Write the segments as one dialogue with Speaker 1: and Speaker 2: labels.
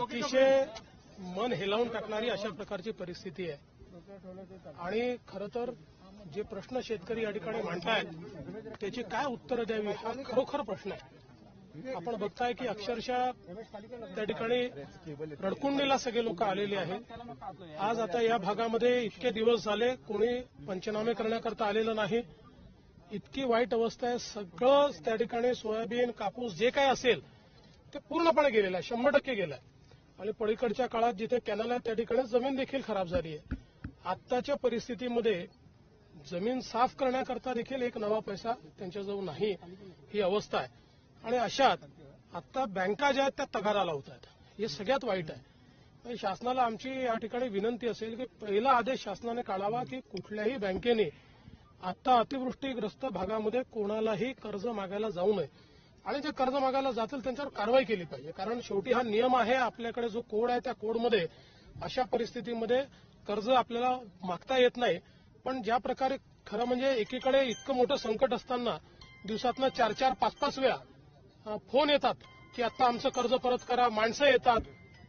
Speaker 1: अतिशय मन हेलावून टाकणारी अशा प्रकारची परिस्थिती आहे. आणि खरं तर जे प्रश्न शेतकरी या ठिकाणी मांडतायत त्याची काय उत्तरं द्यावी हा खरोखर प्रश्न आहे. आपण बघताय की अक्षरशः त्या ठिकाणी रडकुंडीला सगळे लोक आलेले आहेत. आज आता या भागामध्ये इतके दिवस झाले कोणी पंचनामे करण्याकरता आलेलं नाही. इतकी वाईट अवस्था आहे. सगळं त्या ठिकाणी सोयाबीन कापूस जे काही असेल ते पूर्णपणे गेलेलं आहे. शंभर टक्के गेलं आहे. आणि पलीकडच्या काळात जिथे कॅनल आहे त्या ठिकाणी जमीन देखील खराब झाली आहे. आत्ताच्या परिस्थितीमध्ये जमीन साफ करण्याकरता देखील एक नवा पैसा त्यांच्याजवळ नाही ही अवस्था आहे. आणि अशात आता बँका ज्या आहेत त्या तगारा होत आहेत हे सगळ्यात वाईट आहे. शासनाला आमची या ठिकाणी विनंती असेल की पहिला आदेश शासनाने काढावा की कुठल्याही बँकेने आता अतिवृष्टीग्रस्त भागामध्ये कोणालाही कर्ज मागायला जाऊ नये. आणि जे कर्ज मागायला जातील त्यांच्यावर कारवाई केली पाहिजे. कारण शेवटी हा नियम आहे आपल्याकडे जो कोड आहे त्या कोडमध्ये अशा परिस्थितीमध्ये कर्ज आपल्याला मागता येत नाही. पण ज्या प्रकारे खरं म्हणजे एकीकडे इतकं मोठं संकट असताना दिवसातनं चार चार पाच पाच वेळा फोन येतात की आता आमचं कर्ज परत करा माणसं येतात.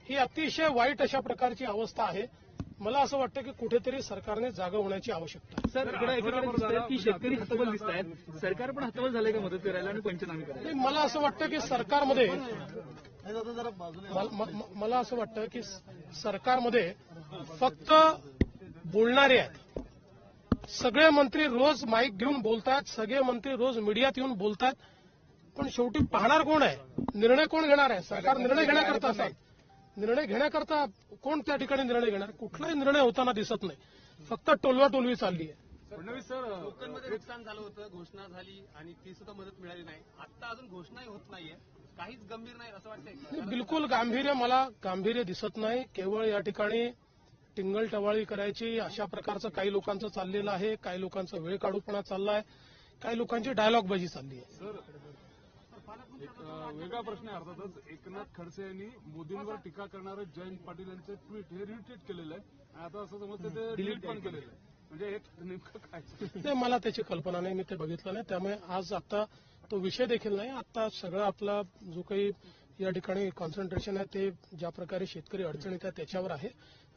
Speaker 1: ही अतिशय वाईट अशा प्रकारची अवस्था आहे. मला असं वाटतं की कुठेतरी सरकारने जागा होण्याची आवश्यकता आहे.
Speaker 2: सर की शेतकरी हतबल दिसत आहेत सरकार पण हतबल झालंय का मदत करायला आणि पंचनामे करायला?
Speaker 1: मला असं वाटतं की सरकारमध्ये मला असं वाटतं की सरकारमध्ये फक्त बोलणारे आहेत. सगळे मंत्री रोज माईक घेऊन बोलतात सगळे मंत्री रोज मीडियात येऊन बोलतात पण शेवटी पाहणार कोण आहे? निर्णय कोण घेणार आहे? सरकार निर्णय घेण्याकरता असतात निर्णय घेण्याकरता कोण त्या ठिकाणी निर्णय घेणार? कुठलाही निर्णय होताना दिसत नाही. फक्त टोलवा टोलवी चालली आहे.
Speaker 2: फडणवीस सर
Speaker 3: कोकणमध्ये नुकसान झालं होतं घोषणा झाली आणि ती सुद्धा मदत मिळाली नाही. आता अजून घोषणाही होत नाहीये. काहीच गंभीर नाही असं वाटतंय
Speaker 1: बिलकुल गांभीर्य मला गांभीर्य दिसत नाही. केवळ या ठिकाणी टिंगल टवाळी करायची अशा प्रकारचं काही लोकांचं चाललेलं आहे. काही लोकांचा वेळ काढूपणा चालला आहे काही लोकांची डायलॉगबाजी चालली आहे.
Speaker 4: सर एक वेगळा प्रश्न आहे अर्थातच. एकनाथ खडसे यांनी मोदींवर टीका करणारं जयंत पाटील यांचं ट्विट हे रिट्विट केलेलं आहे. आणि आता असं समजतं ते डिलीट पण केलेलं आहे. म्हणजे हे नेमकं काय
Speaker 1: नाही मला त्याची कल्पना नाही मी ते बघितलं नाही. त्यामुळे आज आता तो विषय देखील नाही. आता सगळं आपला जो काही या ठिकाणी कॉन्सन्ट्रेशन आहे ते ज्या प्रकारे शेतकरी अडचणीत आहे त्याच्यावर आहे.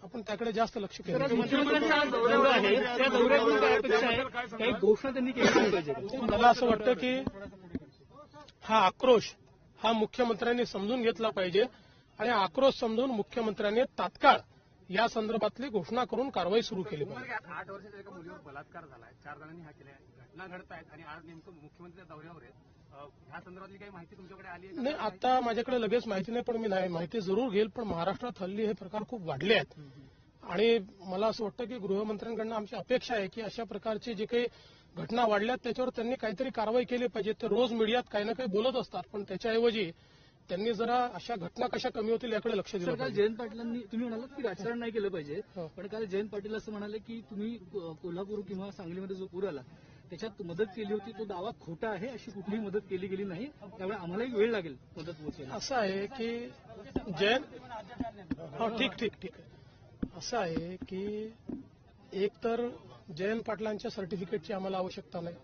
Speaker 1: आपण त्याकडे जास्त लक्ष केलं
Speaker 2: काही घोषणा त्यांनी केली
Speaker 1: मला असं वाटतं की हा आक्रोश हा मुख्यमंत्र्यांनी समजून घेतला पाहिजे आणि आक्रोश समजून मुख्यमंत्र्यांनी तात्काळ या संदर्भातली घोषणा करून कारवाई सुरू केली पाहिजे.
Speaker 3: आठ वर्षाच्या एका मुलीवर बलात्कार झालाय. चार जणांनी हा केलाय. घटना घडत आहेत आणि आज नेमकं मुख्यमंत्री दौऱ्यावर ह्या संदर्भातली काही माहिती तुमच्याकडे आली?
Speaker 1: नाही आता माझ्याकडे लगेच माहिती नाही पण मी नाही माहिती जरूर घेईल पण महाराष्ट्रात हल्ली हे प्रकार खूप वाढले आहेत. आणि मला असं वाटतं की गृहमंत्र्यांकडनं आमची अपेक्षा आहे की अशा प्रकारचे जे काही घटना वाढल्यात त्याच्यावर त्यांनी काहीतरी कारवाई केली पाहिजे. ते रोज मीडियात काही ना काही बोलत असतात पण त्याच्याऐवजी त्यांनी जरा अशा घटना कशा कमी होतील याकडे लक्ष दिलं
Speaker 2: काल जयंत पाटलांनी तुम्ही म्हणालात की राजकारण नाही केलं पाहिजे
Speaker 1: हो.
Speaker 2: पण काल जयंत पाटील असं म्हणाले की तुम्ही कोल्हापूर किंवा सांगलीमध्ये जो पूर आला त्याच्यात मदत केली होती तो दावा खोटा आहे अशी कुठलीही मदत केली गेली नाही. त्यामुळे आम्हालाही वेळ लागेल मदत पोहोचायला
Speaker 1: असं आहे की जयंत हो ठीक ठीक ठीक. असं आहे की एक तर जयंत पाटलांच्या सर्टिफिकेटची आम्हाला आवश्यकता नाही.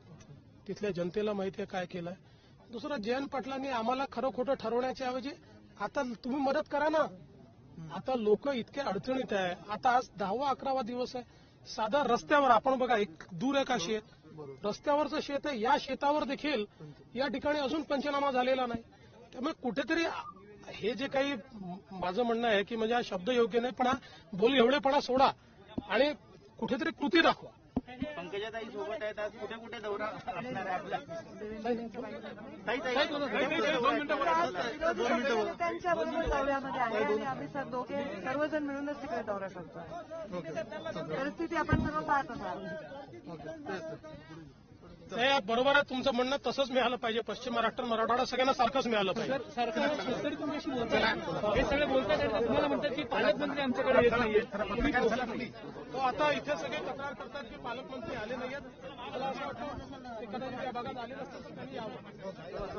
Speaker 1: तिथल्या जनतेला माहिती आहे काय केलंय. दुसरं जयंत पाटलांनी आम्हाला खरं खोटं ठरवण्याच्या ऐवजी आता तुम्ही मदत करा ना. आता लोक इतके अडचणीत आहे. आता आज दहावा अकरावा दिवस आहे. साधा रस्त्यावर आपण बघा एक दूर आहे का शेत रस्त्यावरचं शेत आहे. या शेतावर देखील या ठिकाणी अजून पंचनामा झालेला नाही. त्यामुळे कुठेतरी हे जे काही माझं म्हणणं आहे की म्हणजे हा शब्द योग्य नाही पण हा बोल एवढेपणा सोडा आणि कुठेतरी कृती दाखवा.
Speaker 3: पंकजाताई सोबत आहेत आज कुठे कुठे दौरा असणार आहे आपला
Speaker 5: त्यांच्या बरोबर दौऱ्यामध्ये आहे आणि आम्ही सर दोघे सर्वजण मिळूनच तिकडे दौरा करतोय. परिस्थिती आपण सर्व पाहत असाल
Speaker 1: नाही बरोबर आहे तुमचं म्हणणं तसंच मिळालं पाहिजे. पश्चिम महाराष्ट्र मराठवाडा सगळ्यांना सारखंच मिळालं पाहिजे.
Speaker 2: सर सरकार शेतकरी तुमच्याशी बोलतात? हे सगळे बोलतात तुम्हाला म्हणतात की पालकमंत्री आमच्याकडे येत नाहीये
Speaker 1: तो आता इथे सगळे तक्रार करतात की पालकमंत्री आले नाहीयेत. मला असं वाटतं ते कदाचित या भागात आले नसतील तर त्यांनी यावं.